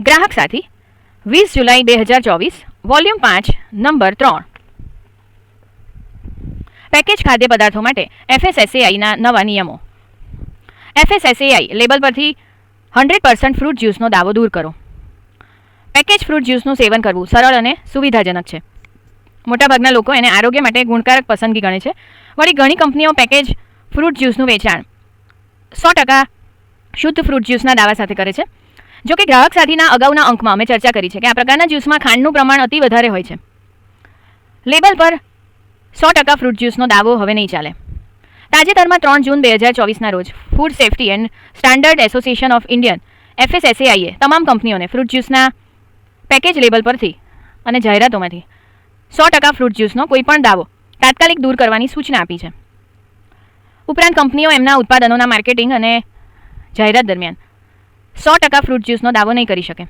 ગ્રાહક સાથી, વીસ જુલાઈ બે હજાર ચોવીસ, વોલ્યુમ પાંચ, નંબર ત્રણ. પેકેજ ખાદ્ય પદાર્થો માટે એફએસએસએઆઈના નવા નિયમો. એફએસએસએઆઈ લેબલ પરથી હંડ્રેડ પર્સન્ટ ફ્રૂટ જ્યુસનો દાવો દૂર કરો. પેકેજ ફ્રૂટ જ્યુસનું સેવન કરવું સરળ અને સુવિધાજનક છે. મોટાભાગના લોકો એને આરોગ્ય માટે ગુણકારક પસંદગી ગણે છે. વળી ઘણી કંપનીઓ પેકેજ ફ્રૂટ જ્યુસનું વેચાણ સો ટકા શુદ્ધ ફ્રૂટ જ્યુસના દાવા સાથે કરે છે. જો કે ગ્રાહક સાથીના અગાઉના અંકમાં અમે ચર્ચા કરી છે કે આ પ્રકારના જ્યુસમાં ખાંડનું પ્રમાણ અતિ વધારે હોય છે. લેબલ પર સો ટકા ફ્રૂટ જ્યુસનો દાવો હવે નહીં ચાલે. તાજેતરમાં ત્રણ જૂન બે હજાર ચોવીસના રોજ food safety and standard association of Indian એફએસએસએઆઈએ તમામ કંપનીઓને ફ્રૂટ જ્યુસના પેકેજ લેબલ પરથી અને જાહેરાતોમાંથી સો ટકા ફ્રૂટ જ્યુસનો કોઈપણ દાવો તાત્કાલિક દૂર કરવાની સૂચના આપી છે. ઉપરાંત કંપનીઓ એમના ઉત્પાદનોના માર્કેટિંગ અને જાહેરાત દરમિયાન સો ટકા ફ્રૂટ જ્યુસનો દાવો નહીં કરી શકે.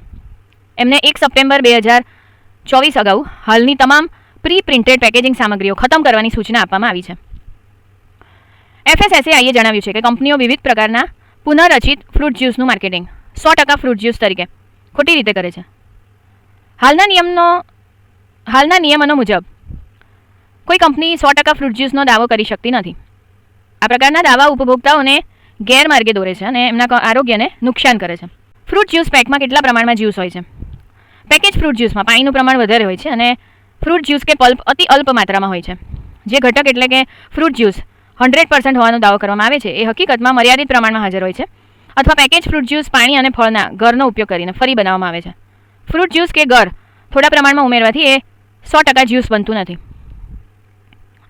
એમને એક સપ્ટેમ્બર બે હજાર ચોવીસ અગાઉ હાલની તમામ પ્રી પ્રિન્ટેડ પેકેજિંગ સામગ્રીઓ ખતમ કરવાની સૂચના આપવામાં આવી છે. એફએસએસએઆઈએ જણાવ્યું છે કે કંપનીઓ વિવિધ પ્રકારના પુનઃરચિત ફ્રૂટ જ્યુસનું માર્કેટિંગ સો ટકા ફ્રૂટ જ્યુસ તરીકે ખોટી રીતે કરે છે. હાલના નિયમનો હાલના નિયમનો મુજબ કોઈ કંપની સો ટકા ફ્રૂટ જ્યુસનો દાવો કરી શકતી નથી. આ પ્રકારના દાવા ઉપભોક્તાઓને ગેરમાર્ગે દોરે છે અને એમના આરોગ્યને નુકસાન કરે છે. ફ્રૂટ જ્યુસ પેકમાં કેટલા પ્રમાણમાં જ્યુસ હોય છે? પેકેજ ફ્રૂટ જ્યુસમાં પાણીનું પ્રમાણ વધારે હોય છે અને ફ્રૂટ જ્યુસ કે પલ્પ અતિ અલ્પ માત્રામાં હોય છે. જે ઘટક એટલે કે ફ્રૂટ જ્યુસ હંડ્રેડ પર્સન્ટ હોવાનો દાવો કરવામાં આવે છે, એ હકીકતમાં મર્યાદિત પ્રમાણમાં હાજર હોય છે. અથવા પેકેજ ફ્રૂટ જ્યુસ પાણી અને ફળના ગરનો ઉપયોગ કરીને ફરી બનાવવામાં આવે છે. ફ્રૂટ જ્યુસ કે ગર થોડા પ્રમાણમાં ઉમેરવાથી એ સો ટકા જ્યુસ બનતું નથી.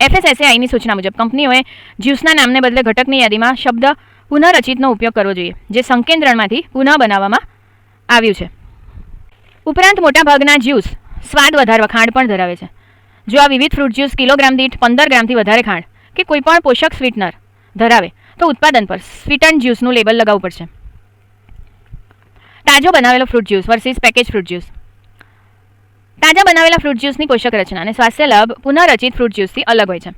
એફએસએસએઆઈની સૂચના મુજબ કંપનીઓએ જ્યુસના નામને બદલે ઘટકની યાદીમાં શબ્દ પુનઃરચિતનો ઉપયોગ કરવો જોઈએ, જે સંકેન્દ્રણમાંથી પુનઃ બનાવવામાં આવ્યું છે. ઉપરાંત મોટાભાગના જ્યુસ સ્વાદ વધારવા ખાંડ પણ ધરાવે છે. જો આ વિવિધ ફ્રૂટ જ્યુસ કિલોગ્રામ દીઠ પંદર ગ્રામથી વધારે ખાંડ કે કોઈપણ પોષક સ્વીટનર ધરાવે, તો ઉત્પાદન પર સ્વીટન જ્યુસનું લેબલ લગાવવું પડશે. તાજો બનાવેલો fruit juice versus package fruit juice તાજા બનાવેલા ફ્રૂટ જ્યુસની પોષક રચના અને સ્વાસ્થ્ય લાભ પુનઃરચિત ફ્રૂટ જ્યુસથી અલગ હોય છે.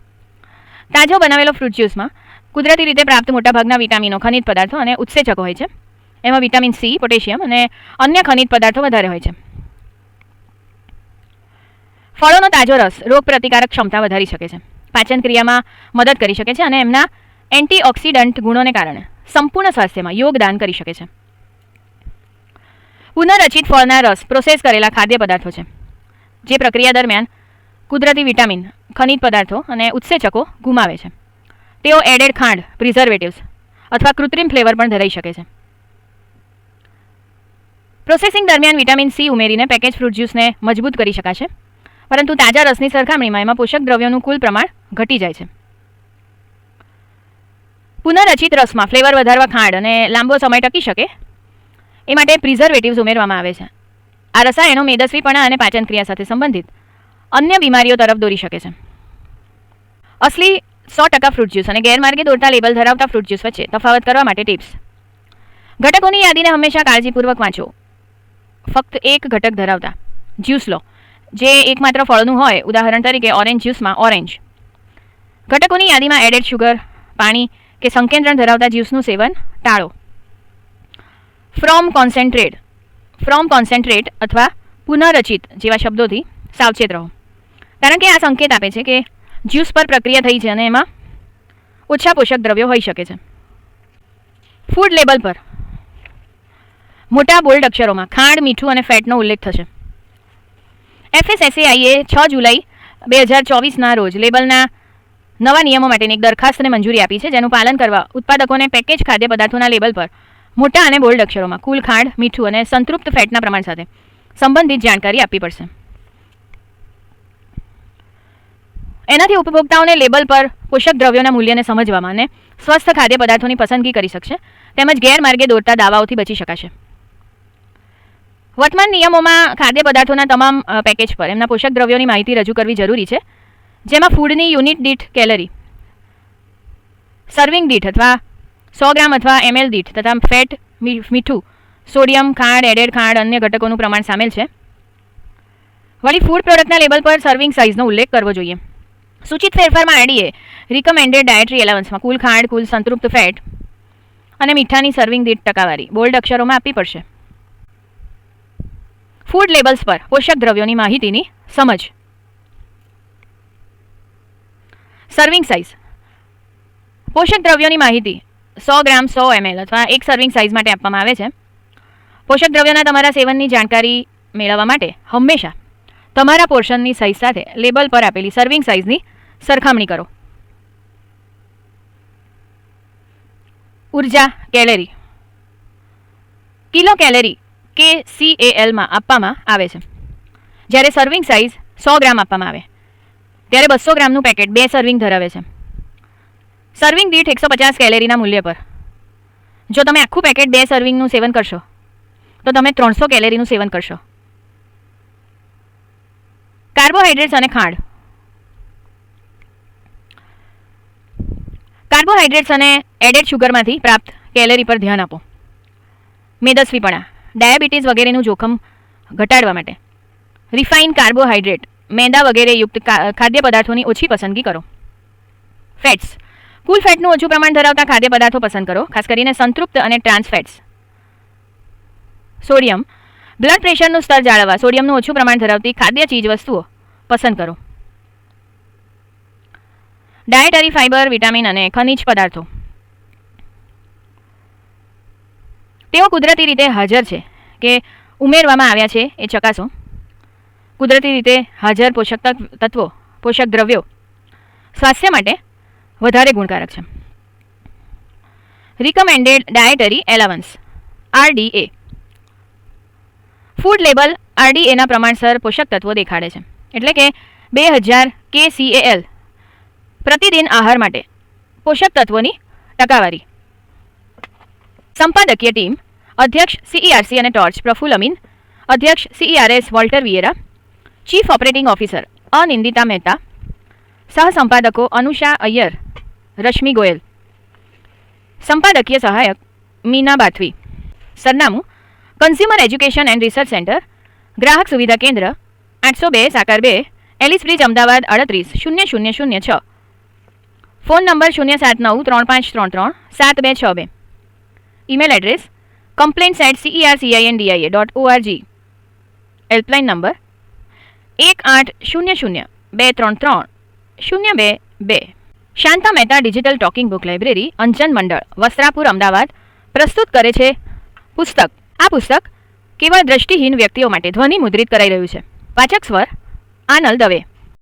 તાજો બનાવેલો ફ્રૂટ જ્યુસમાં કુદરતી રીતે પ્રાપ્ત મોટાભાગના વિટામિનો, ખનિજ પદાર્થો અને ઉત્સેચકો હોય છે. એમાં વિટામિન સી, પોટેશિયમ અને અન્ય ખનિજ પદાર્થો વધારે હોય છે. ફળોનો તાજો રસ રોગ પ્રતિકારક ક્ષમતા વધારી શકે છે. પાચન ક્રિયામાં મદદ કરી શકે છે અને એમના એન્ટીઓક્સિડન્ટ ગુણોને કારણે સંપૂર્ણ સ્વાસ્થ્યમાં યોગદાન કરી શકે છે. પુનઃરચિત ફળના રસ પ્રોસેસ કરેલા ખાદ્ય પદાર્થો છે. જે પ્રક્રિયા દરમિયાન કુદરતી વિટામિન, ખનિજ પદાર્થો અને ઉત્સેચકો ગુમાવે છે. તેઓ એડેડ ખાંડ પ્રિઝર્વેટિવ્સ અથવા કૃત્રિમ ફ્લેવર પણ ધરાઈ શકે છે. પ્રોસેસિંગ દરમિયાન વિટામિન સી ઉમેરીને પેકેજ ફ્રૂટ જ્યુસને મજબૂત કરી શકાશે, પરંતુ તાજા રસની સરખામણીમાં એમાં પોષક દ્રવ્યોનું કુલ પ્રમાણ ઘટી જાય છે. પુનઃરચિત રસમાં ફ્લેવર વધારવા ખાંડ અને લાંબો સમય ટકી શકે, એ માટે પ્રિઝર્વેટિવ્સ ઉમેરવામાં આવે છે. આ રસાયણો મેદસ્વીપણા અને પાચનક્રિયા સાથે સંબંધિત અન્ય બીમારીઓ તરફ દોરી શકે છે. અસલી સો ટકા ફ્રૂટ જ્યુસ અને ગેરમાર્ગે દોરતા લેબલ ધરાવતા ફ્રૂટ જ્યુસ વચ્ચે તફાવત કરવા માટે ટિપ્સ ઘટકોની યાદીને હંમેશા કાળજીપૂર્વક વાંચો. ફક્ત એક ઘટક ધરાવતા. જ્યુસ લો. જે એકમાત્ર ફળનું હોય, ઉદાહરણ તરીકે ઓરેન્જ જ્યુસમાં ઓરેન્જ ઘટકોની યાદીમાં એડેડ શુગર પાણી કે સંકેન્દ્રણ ધરાવતા જ્યુસનું સેવન ટાળો. ફ્રોમ કોન્સન્ટ્રેટ ફ્રોમ કોન્સન્ટ્રેટ અથવા પુનઃરચિત જેવા શબ્દોથી સાવચેત રહો. કારણ કે આ સંકેત આપે છે કે જ્યુસ પર પ્રક્રિયા થઈ છે અને એમાં ઓછા પોષક દ્રવ્યો હોઈ શકે છે. ફૂડ લેબલ પર. મોટા બોલ્ડ અક્ષરોમાં ખાંડ, મીઠું અને ફેટનો ઉલ્લેખ થશે. એફએસએસએઆઈએ છ જુલાઈ બે હજાર ચોવીસના રોજ લેબલના નવા નિયમો માટેની એક દરખાસ્તને મંજૂરી આપી છે, જેનું પાલન કરવા ઉત્પાદકોને પેકેજ ખાદ્ય પદાર્થોના લેબલ પર મોટા અને બોલ્ડ અક્ષરોમાં કુલ ખાંડ, મીઠું અને સંતૃપ્ત ફેટના પ્રમાણ સાથે સંબંધિત જાણકારી આપવી પડશે. એનાથી ઉપભોક્તાઓને લેબલ પર પોષક દ્રવ્યોના મૂલ્યને સમજવામાં અને સ્વસ્થ ખાદ્ય પદાર્થોની પસંદગી કરી શકશે, તેમજ ગેરમાર્ગે દોરતા દાવાઓથી બચી શકાશે. વર્તમાન નિયમોમાં ખાદ્ય પદાર્થોના તમામ પેકેજ પર એમના પોષક દ્રવ્યોની માહિતી રજૂ કરવી જરૂરી છે, જેમાં ફૂડની યુનિટ દીઠ કેલરી, સર્વિંગ દીઠ અથવા સો ગ્રામ અથવા એમએલ દીઠ તથા ફેટ મીઠું, સોડિયમ, ખાંડ, એડેડ ખાંડ, અન્ય ઘટકોનું પ્રમાણ સામેલ છે. વળી ફૂડ પ્રોડક્ટના લેબલ પર સર્વિંગ સાઇઝનો ઉલ્લેખ કરવો જોઈએ. સૂચિત ફેરફારમાં એડીએ રિકમેન્ડેડ ડાયટરી એલાવન્સમાં કુલ ખાંડ, કુલ સંતૃપ્ત ફેટ અને મીઠાની સર્વિંગ દીઠ ટકાવારી. બોલ્ડ અક્ષરોમાં આપવી પડશે. ફૂડ લેબલ્સ પર પોષક દ્રવ્યોની માહિતીની સમજ. સર્વિંગ સાઇઝ પોષક દ્રવ્યોની માહિતી સો ગ્રામ સો એમએલ અથવા એક સર્વિંગ સાઇઝ માટે આપવામાં આવે છે. પોષક દ્રવ્યોના તમારા સેવનની જાણકારી મેળવવા માટે હંમેશા તમારા પોર્શનની સાઇઝ સાથે લેબલ પર આપેલી સર્વિંગ સાઇઝની સરખામણી કરો. ઊર્જા calorie kilo calorie K C A એલમાં આપવામાં આવે છે. જ્યારે સર્વિંગ સાઇઝ સો ગ્રામ આપવામાં આવે. ત્યારે બસો ગ્રામનું પેકેટ બે સર્વિંગ ધરાવે છે. સર્વિંગ દીઠ એકસો પચાસ કેલેરીના મૂલ્ય પર. જો તમે આખું પેકેટ બે સર્વિંગનું સેવન કરશો, તો તમે ત્રણસો કેલેરીનું સેવન કરશો. કાર્બોહાઈડ્રેટ્સ અને ખાંડ. કાર્બોહાઈડ્રેટ્સ અને એડેડ શુગરમાંથી પ્રાપ્ત કેલરી પર ધ્યાન આપો. મેદસ્વીપણા, ડાયાબિટીસ વગેરેનું જોખમ ઘટાડવા માટે. રિફાઇન કાર્બોહાઈડ્રેટ મેંદા વગેરે યુક્ત ખાદ્ય પદાર્થોની ઓછી પસંદગી કરો. ફેટ્સ કુલ ફેટનું ઓછું પ્રમાણ ધરાવતા ખાદ્ય પદાર્થો પસંદ કરો, ખાસ કરીને સંતૃપ્ત અને ટ્રાન્સ ફેટ્સ સોડિયમ બ્લડ પ્રેશરનું સ્તર જાળવવા સોડિયમનું ઓછું પ્રમાણ ધરાવતી ખાદ્ય ચીજ વસ્તુઓ પસંદ કરો. ડાયટરી ફાઇબર વિટામિન અને ખનિજ પદાર્થો. તેઓ કુદરતી રીતે હાજર છે કે ઉમેરવામાં આવ્યા છે એ ચકાસો. કુદરતી રીતે હાજર પોષક તત્વ- પોષક દ્રવ્યો સ્વાસ્થ્ય માટે વધારે ગુણકારક છે. Recommended dietary allowance RDA food label આરડીએના પ્રમાણસર પોષક તત્વો દેખાડે છે. એટલે કે બે હજાર કેસીએએલ પ્રતિદિન આહાર માટે. પોષક તત્વોની ટકાવારી. સંપાદકીય ટીમ, અધ્યક્ષ સીઈઆરસી અને ટોર્ચ પ્રફુલ અમીન, અધ્યક્ષ CERS Walter Vieira chief operating officer Anindita Mehta, સહસંપાદકો Anusha Iyer, Rashmi Goyal. સંપાદકીય સહાયક મીના બાથવી. સરનામું consumer education and research centre ગ્રાહક સુવિધા કેન્દ્ર, આઠસો બે, સાકર બે, એલિસ બ્રિજ, અમદાવાદ અડત્રીસ શૂન્ય શૂન્ય શૂન્ય છ. ફોન નંબર શૂન્ય સાત નવ ત્રણ પાંચ ત્રણ ત્રણ સાત બે છ બે. Email address complaints at DIA dot ORG helpline number એક આઠ શૂન્ય શૂન્ય બે ત્રણ ત્રણ શૂન્ય બે બે. Shanta Mehta digital talking book library Anjan Mandal, Vastrapur, Ahmedabad પ્રસ્તુત કરે છે પુસ્તક. આ પુસ્તક કેવળ દ્રષ્ટિહીન વ્યક્તિઓ માટે ધ્વનિ મુદ્રિત કરાઈ રહ્યું છે. વાચક સ્વર આનલ દવે.